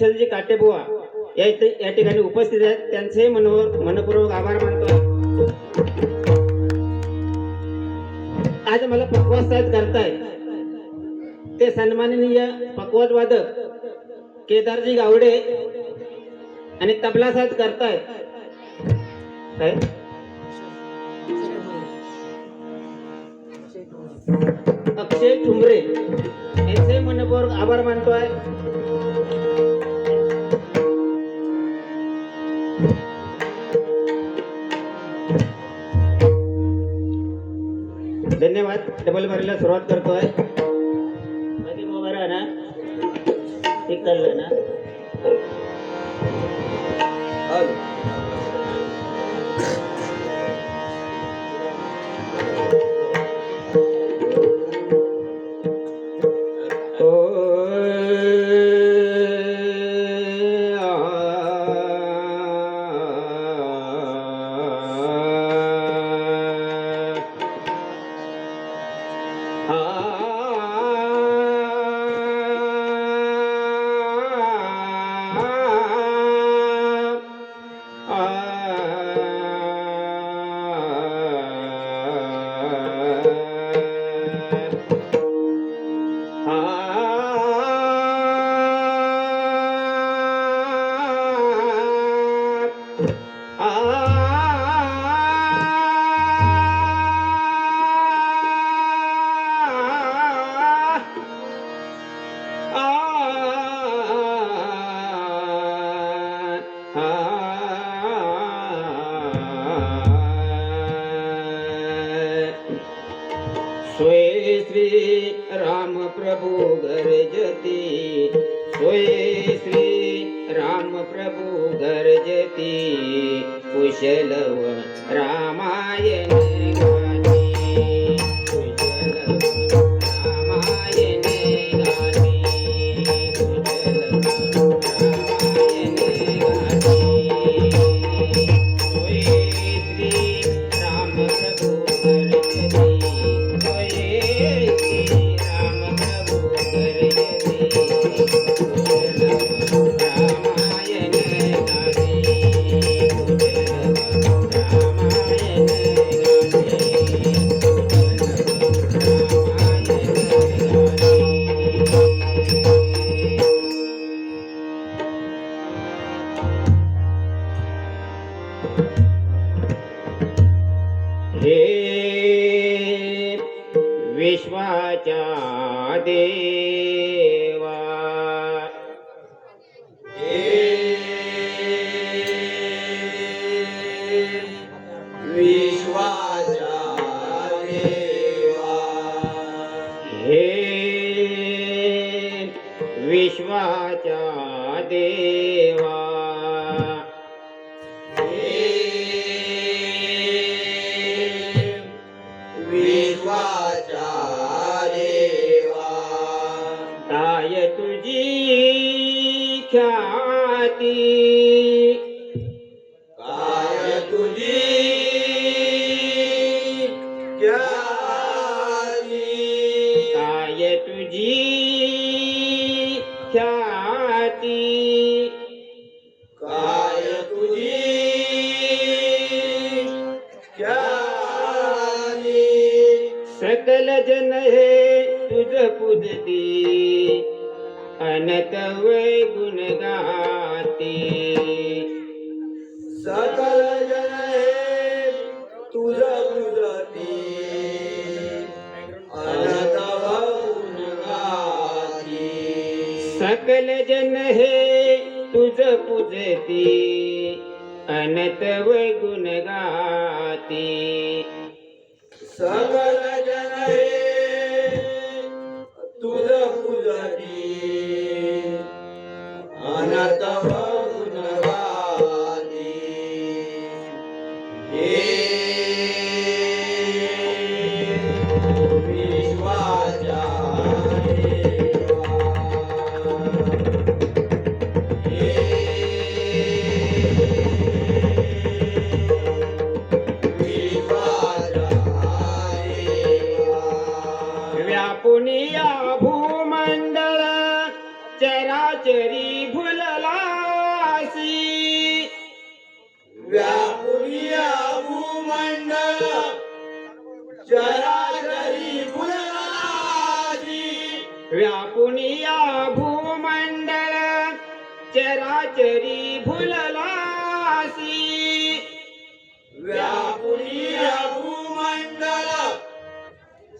विठ्ठलजी काटेबुवा या इथे या ठिकाणी उपस्थित आहेत. त्यांचे मनोर मनपूर्वक आभार मानतो. आज मला पकवास साहेब करताय ते सन्माननीय पकवाज वादक केदारजी गावडे आणि तबला साथ करताय काय? अक्षय ठुमरे. यांचे मनपूर्वक आभार मानतोय. डबल मारीला सुरुवात करतोय. बाकी मोबाईल आहे ना एक चाललंय ना? सोय श्री राम प्रभु गरजती सोय श्री राम प्रभु गरजती कुशलव रामायण খ্যাতি सकल जन हे तुझ पूजती अनत गुण गाती. सकल जन हे तुझ पूजती व्यापुनिया भूमंडळ चराचरी भुललासी। व्यापुरिया भूमंडळ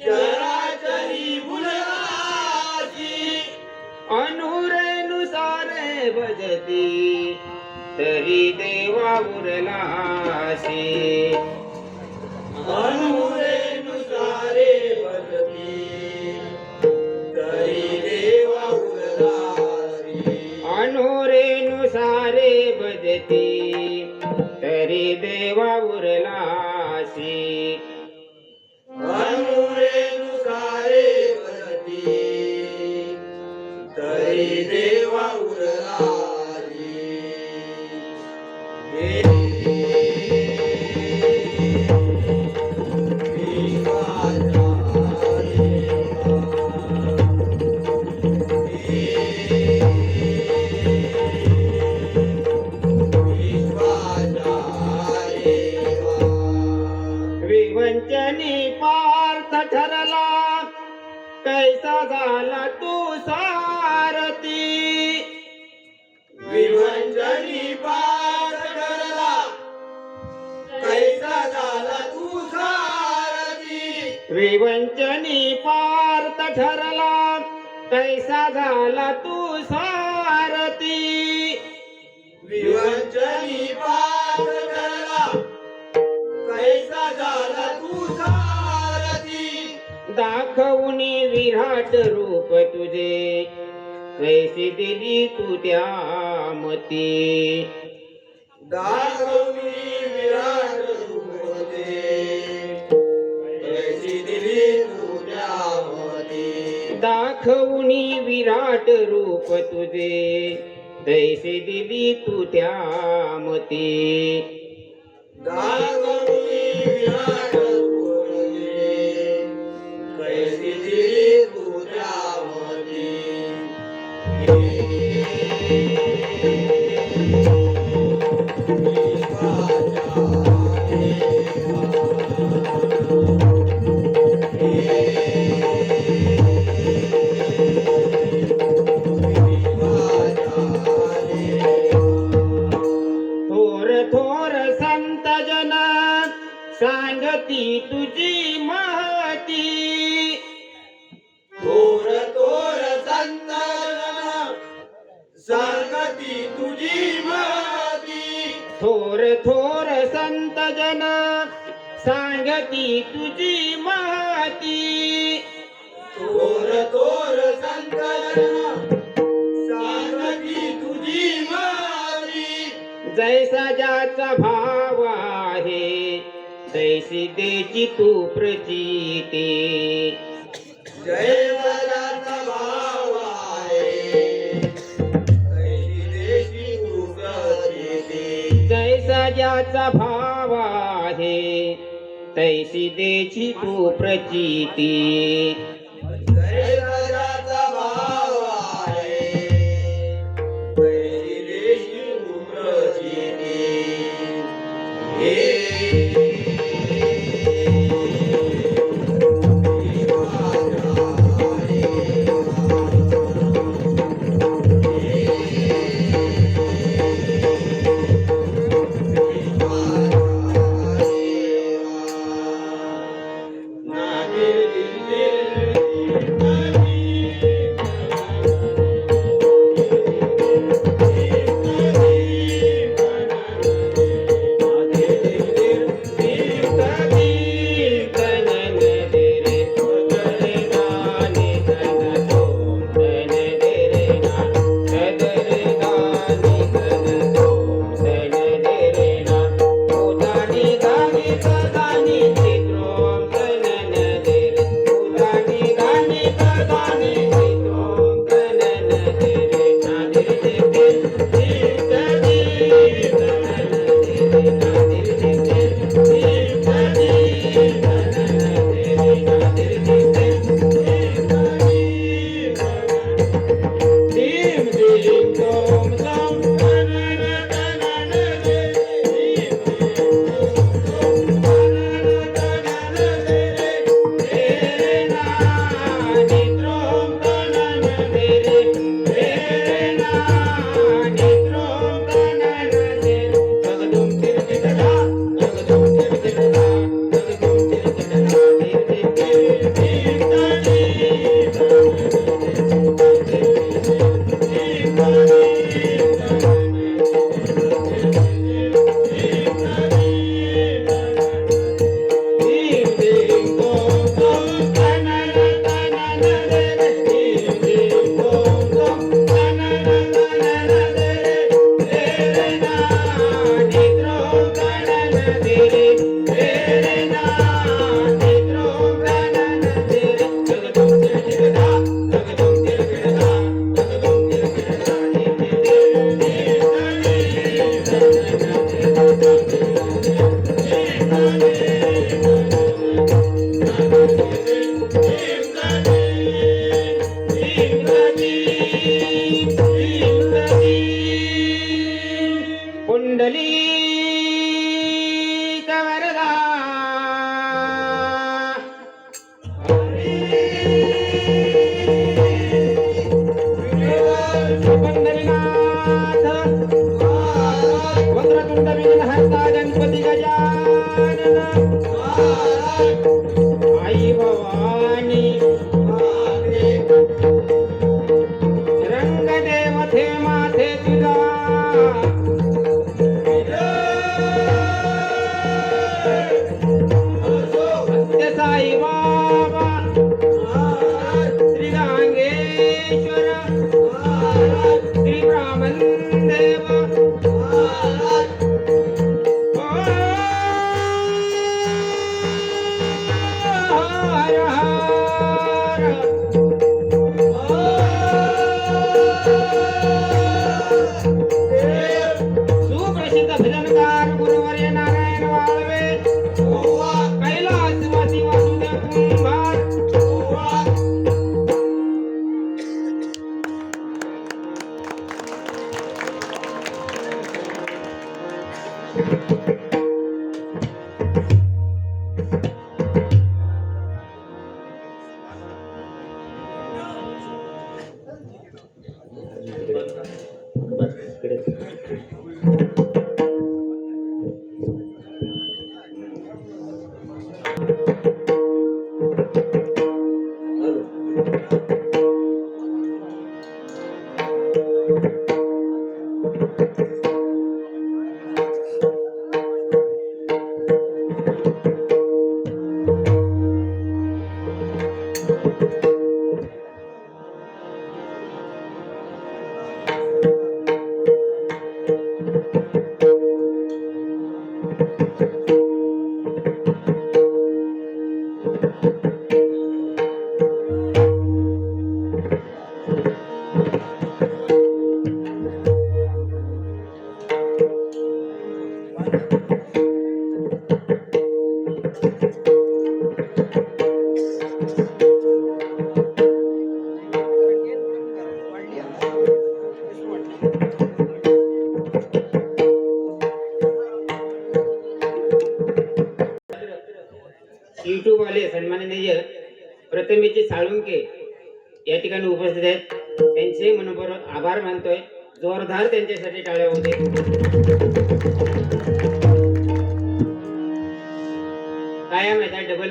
चराचरी फुलराजी अनुरेनुसार भजती तरी देवा उरलासी। अनुरेनुसारे कैसा झाला तू सारथी. पार करला कैसा झाला तू सारथी. दाखवूनी विराट रूप तुझे. कैसी दिली तू त्या मती. दाखवली विराट दाखवूनी विराट रूप तुझे. तैसे दिली तू त्या मती. तैसी देची तू प्रचिती. जय वराचा जैसा भाव आहे तैसी देची तू प्रचिती. perder.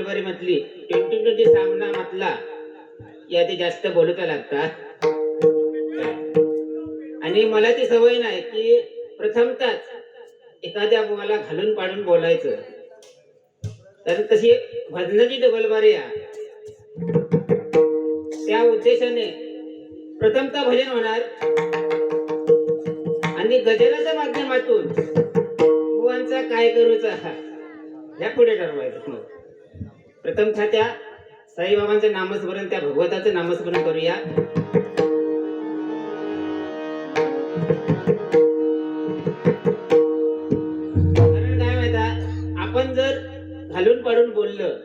माहिती मधली ट्वेंटी ट्वेंटी सामना मधला या ते जास्त बोलता लागतात. आणि मला ती सवय नाही की प्रथमतच एखाद्या मला घालून पाडून बोलायचं. तर तशी भजनाची डबलबारी त्या उद्देशाने प्रथमतः भजन होणार. आणि गजराच्या माध्यमातून बुवांचा काय करूचा ह्या पुढे ठरवायचं. मग प्रथमतः त्या साईबाबांचं नामस्मरण त्या भगवताचं नामस्मरण करूया. कारण काय आपण जर घालून पाडून बोललं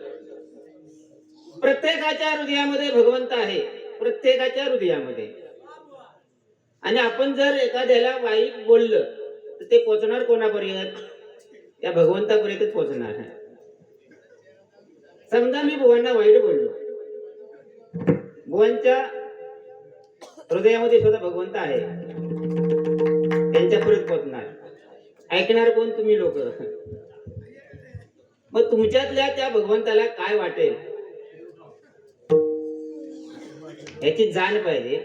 प्रत्येकाच्या हृदयामध्ये भगवंत आहे प्रत्येकाच्या हृदयामध्ये. आणि आपण जर एखाद्याला वाईट बोललं तर ते पोचणार कोणापर्यंत? त्या भगवंतापर्यंतच पोचणार आहे. समजा मी भुवांना वाईट बोललो. भुवांच्या हृदयामध्ये सुद्धा भगवंत आहे. त्यांच्या परत पोचणार. ऐकणार कोण तुम्ही लोक? मग तुमच्यातल्या त्या भगवंताला काय वाटेल? याची जाण पाहिजे.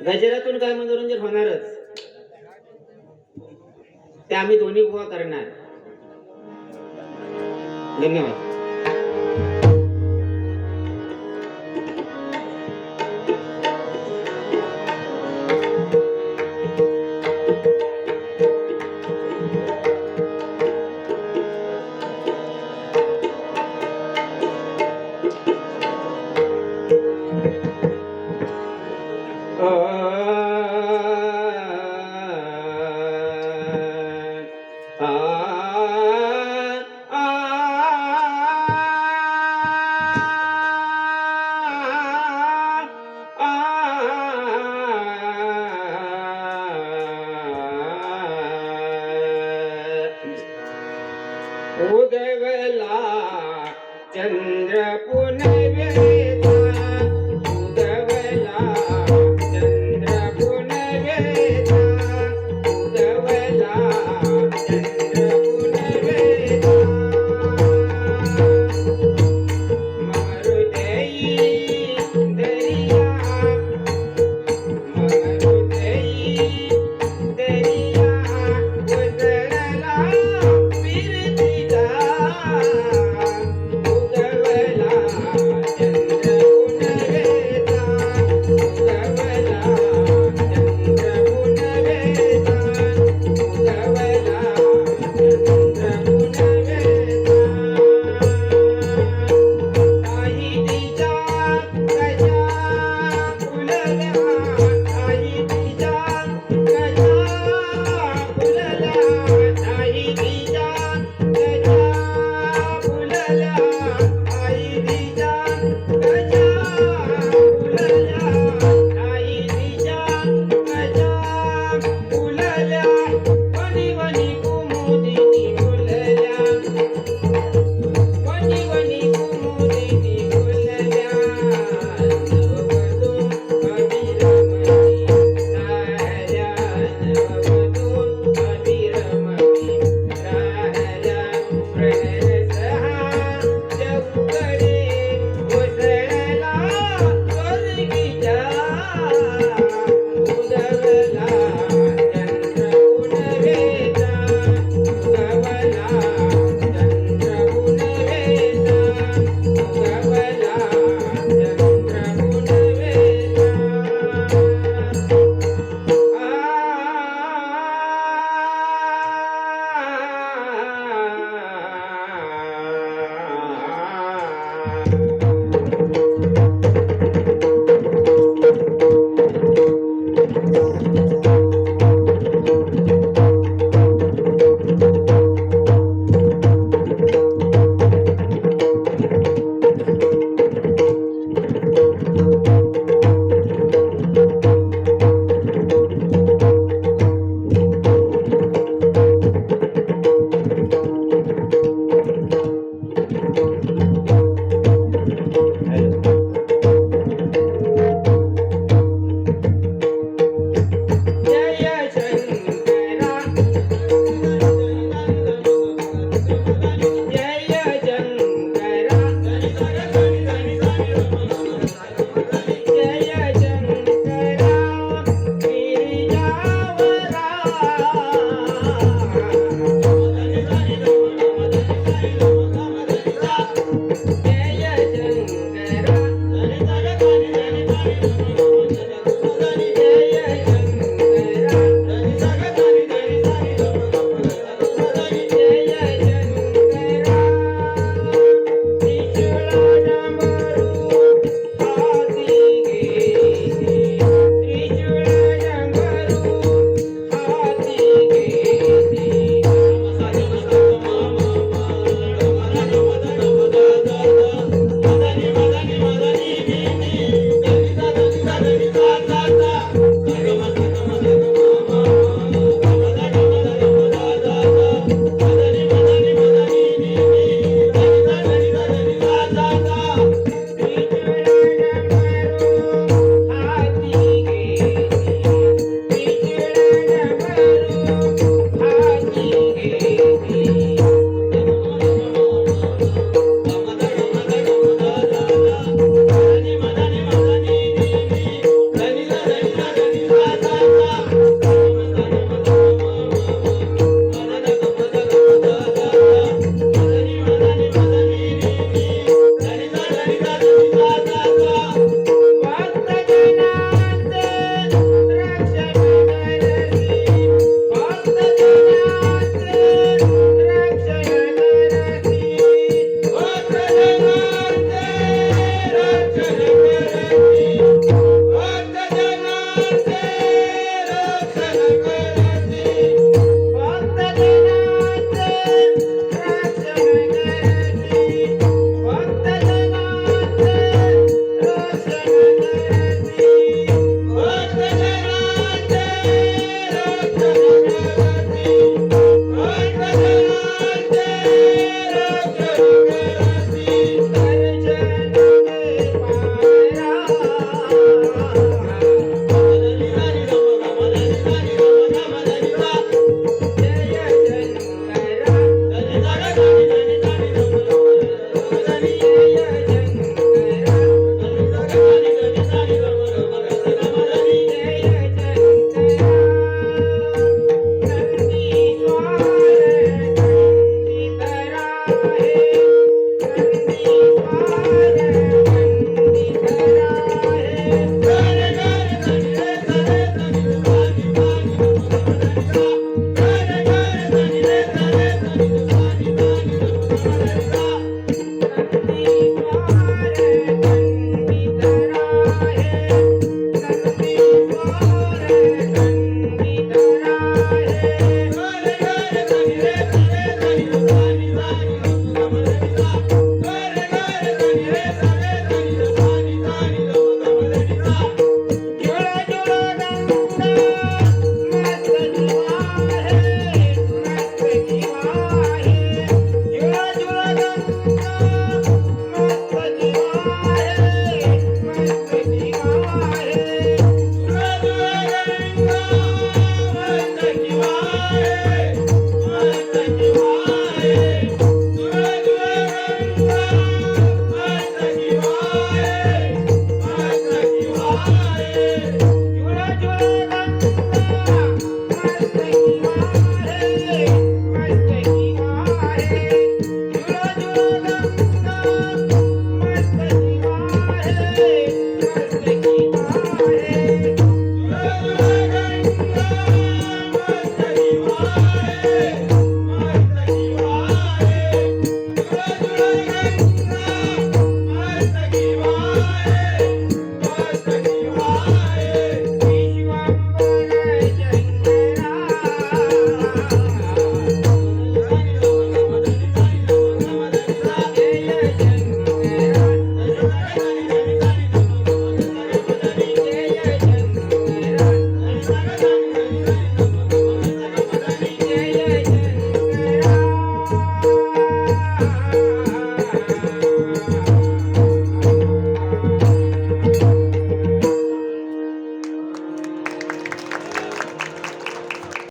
गजरातून काय मनोरंजन होणारच. ते आम्ही दोन्ही गोवा करणार. धन्यवाद.